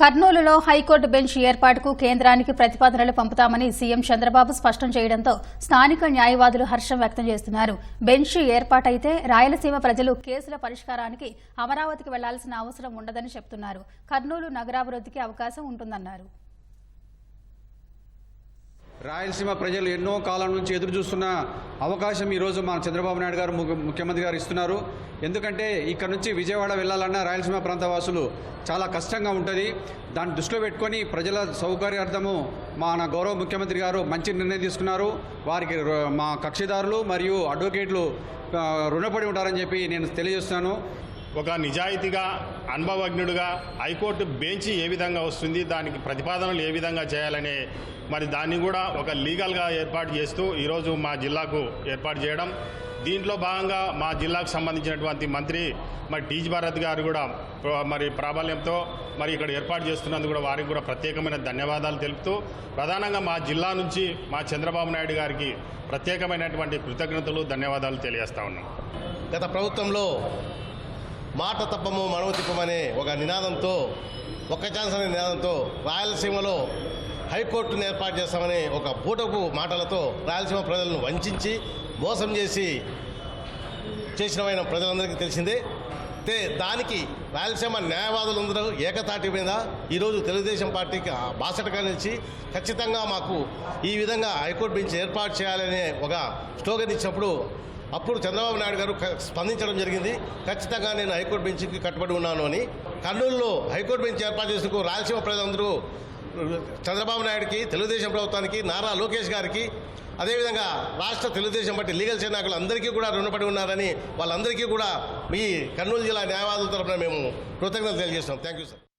కర్నూలులో high court bench ఏర్పాటుకు కేంద్రానికి ప్రతిపాదనలు పంపుతామని సీఎం చంద్రబాబు స్పష్టం చేయడంతో స్థానిక న్యాయవాదులు హర్షం వ్యక్తం చేస్తున్నారు. బెంచ్ ఏర్పాటైతే రాయలసీమ ప్రజలు కేసుల పరిష్కారానికి అమరావతికి వెళ్ళాల్సిన అవసరం ఉండదని చెబుతున్నారు కర్నూలు నగరాభివృద్ధికి అవకాశం ఉంటుందన్నారు. రాయలసీమ ప్రజలు ఎన్నో కాలం నుంచి ఎదురు చూస్తున్న అవకాశం ఈరోజు మన చంద్రబాబు నాయుడు గారు ముఖ్యమంత్రి గారు ఇస్తున్నారు. ఎందుకంటే ఇక్కడ నుంచి విజయవాడ వెళ్ళాలన్నా రాయలసీమ ప్రాంత వాసులు చాలా కష్టంగా ఉంటుంది. దాన్ని దృష్టిలో పెట్టుకొని ప్రజల సౌకర్యార్థము మన గౌరవ ముఖ్యమంత్రి గారు మంచి నిర్ణయం తీసుకున్నారు. వారికి మా కక్షిదారులు మరియు అడ్వకేట్లు రుణపడి ఉంటారని చెప్పి నేను తెలియజేస్తున్నాను. ఒక నిజాయితీగా అనుభవజ్ఞుడుగా హైకోర్టు బెంచ్ ఏ విధంగా వస్తుంది దానికి ప్రతిపాదనలు ఏ విధంగా చేయాలనే మరి దాన్ని కూడా ఒక లీగల్గా ఏర్పాటు చేస్తూ ఈరోజు మా జిల్లాకు ఏర్పాటు చేయడం. దీంట్లో భాగంగా మా జిల్లాకు సంబంధించినటువంటి మంత్రి మరి టీజ్ భారత్ గారు కూడా మరి ప్రాబల్యంతో మరి ఇక్కడ ఏర్పాటు చేస్తున్నందుకు కూడా వారికి కూడా ప్రత్యేకమైన ధన్యవాదాలు తెలుపుతూ ప్రధానంగా మా జిల్లా నుంచి మా చంద్రబాబు నాయుడు గారికి ప్రత్యేకమైనటువంటి కృతజ్ఞతలు ధన్యవాదాలు తెలియజేస్తా ఉన్నాం. గత ప్రభుత్వంలో మాట తప్పము మనము తిప్పమనే ఒక నినాదంతో ఒక్క ఛాన్స్ అనే నినాదంతో రాయలసీమలో హైకోర్టును ఏర్పాటు చేస్తామనే ఒక పూటపు మాటలతో రాయలసీమ ప్రజలను వంచి మోసం చేసి చేసినమైన ప్రజలందరికీ తెలిసిందే. అయితే దానికి రాయలసీమ న్యాయవాదులందరూ ఏకతాటి మీద ఈరోజు తెలుగుదేశం పార్టీకి బాసటగా నిలిచి ఖచ్చితంగా మాకు ఈ విధంగా హైకోర్టు బెంచ్ ఏర్పాటు చేయాలనే ఒక స్లోగన్ ఇచ్చినప్పుడు అప్పుడు చంద్రబాబు నాయుడు గారు క- స్పందించడం జరిగింది. ఖచ్చితంగా నేను హైకోర్టు బెంచ్కి కట్టుబడి ఉన్నాను అని. కర్నూలులో హైకోర్టు బెంచ్ ఏర్పాటు చేసేందుకు రాయలసీమ ప్రజలందరూ చంద్రబాబు నాయుడుకి తెలుగుదేశం ప్రభుత్వానికి నారా లోకేష్ గారికి అదేవిధంగా రాష్ట్ర తెలుగుదేశం పార్టీ లీగల్ సేనాకులు అందరికీ కూడా రుణపడి ఉన్నారని వాళ్ళందరికీ కూడా మీ కర్నూలు జిల్లా న్యాయవాదుల తరఫున మేము కృతజ్ఞతలు తెలియజేస్తున్నాం. Thank you sir.